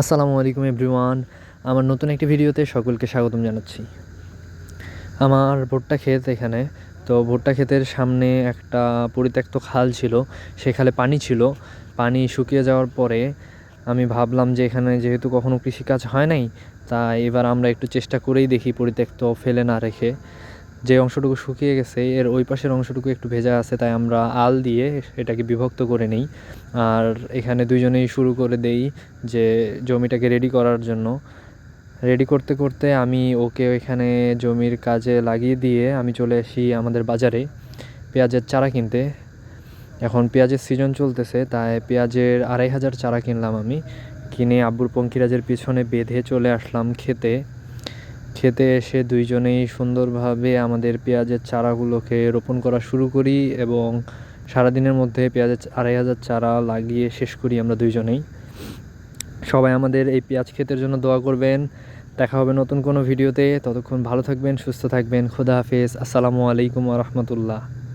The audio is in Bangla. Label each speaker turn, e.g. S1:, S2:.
S1: আসসালামু আলাইকুম এভরিওয়ান। আমার নতুন একটি ভিডিওতে সকলকে স্বাগতম জানাচ্ছি। আমার ভুট্টা ক্ষেত এখানে। তো ভুট্টা ক্ষেতের সামনে একটা পরিত্যক্ত খাল ছিল। সেই খালে পানি ছিল। পানি শুকিয়ে যাওয়ার পরে আমি ভাবলাম যে এখানে যেহেতু কখনো কৃষিকাজ হয় নাই তাই এবার আমরা একটু চেষ্টা করেই দেখি পরিত্যক্ত ফেলে না রেখে। যে অংশটুকু শুকিয়ে গেছে, এর ওই পাশের অংশটুকু একটু ভেজা আছে, তাই আমরা আল দিয়ে এটাকে বিভক্ত করে নিই। আর এখানে দুইজনেই শুরু করে দেই যে জমিটাকে রেডি করার জন্য। রেডি করতে করতে আমি ওকে এখানে জমির কাজে লাগিয়ে দিয়ে আমি চলে আসি আমাদের বাজারে পেঁয়াজের চারা কিনতে। এখন পেঁয়াজের সিজন চলতেছে, তাই পেঁয়াজের আড়াই হাজার চারা কিনলাম আমি। কিনে আব্বুর পঙ্কিরাজের পিছনে বেঁধে চলে আসলাম খেতে। খেতে এসে দুইজনেই সুন্দরভাবে আমাদের পেঁয়াজের চারাগুলোকে রোপণ করা শুরু করি এবং সারাদিনের মধ্যে পেঁয়াজের আড়াই হাজার চারা লাগিয়ে শেষ করি আমরা দুইজনেই। সবাই আমাদের এই পেঁয়াজ ক্ষেতের জন্য দোয়া করবেন। দেখা হবে নতুন কোনো ভিডিওতে। ততক্ষণ ভালো থাকবেন, সুস্থ থাকবেন। খুদা হাফেজ। আসসালামু আলাইকুম রহমতুল্লাহ।